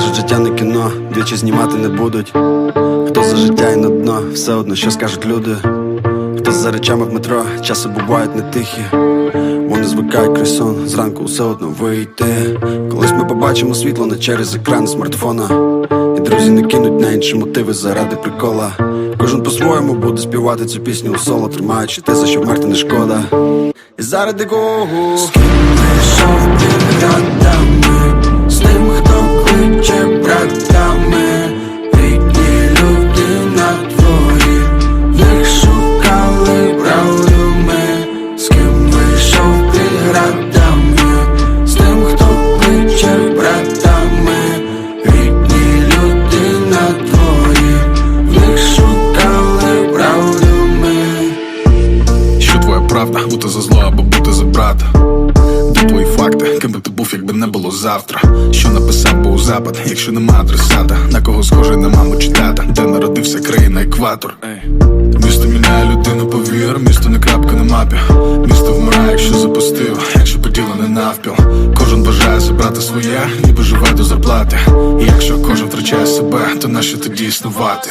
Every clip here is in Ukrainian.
Кажуть, життя не кіно, двічі знімати не будуть. Хто за життя і на дно, все одно, що скажуть люди. Хто за речами в метро, часи бувають не тихі. Вони звикають крізь зранку все одно вийти. Колись ми побачимо світло не через екран смартфона. І друзі не кинуть на інші мотиви заради прикола. Кожен по-своєму буде співати цю пісню у соло, тримаючи те, за що вмерти не шкода. І заради кого правда, бути за зло або бути за брата? Де твої факти, ким би ти був, якби не було завтра? Що написав би у запад, якщо нема адресата? На кого схожий на маму чи тата? Де народився країна екватор? Місто міняє людину, повір, місто не крапка на мапі. Місто вмирає, якщо запустив, якщо поділене навпіл. Кожен бажає забрати своє, ніби живе до зарплати. І якщо кожен втрачає себе, то нащо тоді існувати?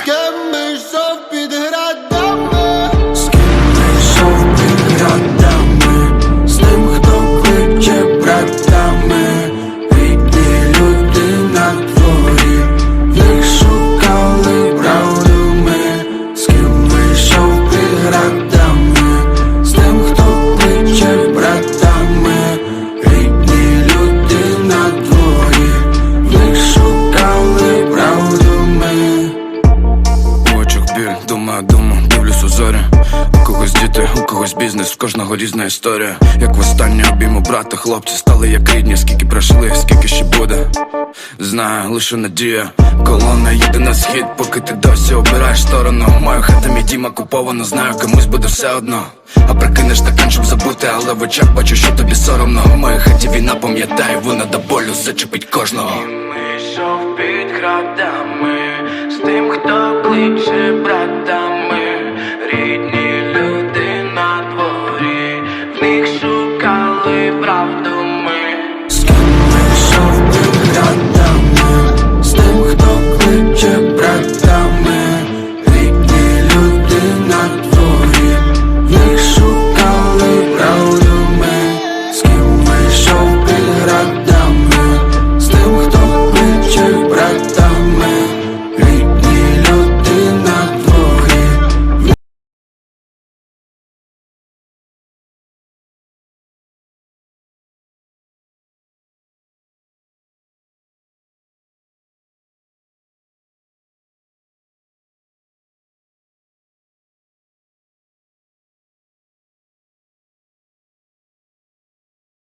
Діти, у когось бізнес, в кожного різна історія. Як в останнє обійму брата, хлопці стали як рідні, скільки пройшли, скільки ще буде? Знаю, лише надія. Колона їде на схід, поки ти досі обираєш сторону. Моя хата, мій дім окуповано, знаю, комусь буде все одно. А прикинеш стакан, щоб забути, але в очах бачу, що тобі соромно. В моїй хаті війна, пам'ятаю, вона до болю зачепить кожного. Ми йшов під градами з тим, хто кличе братами.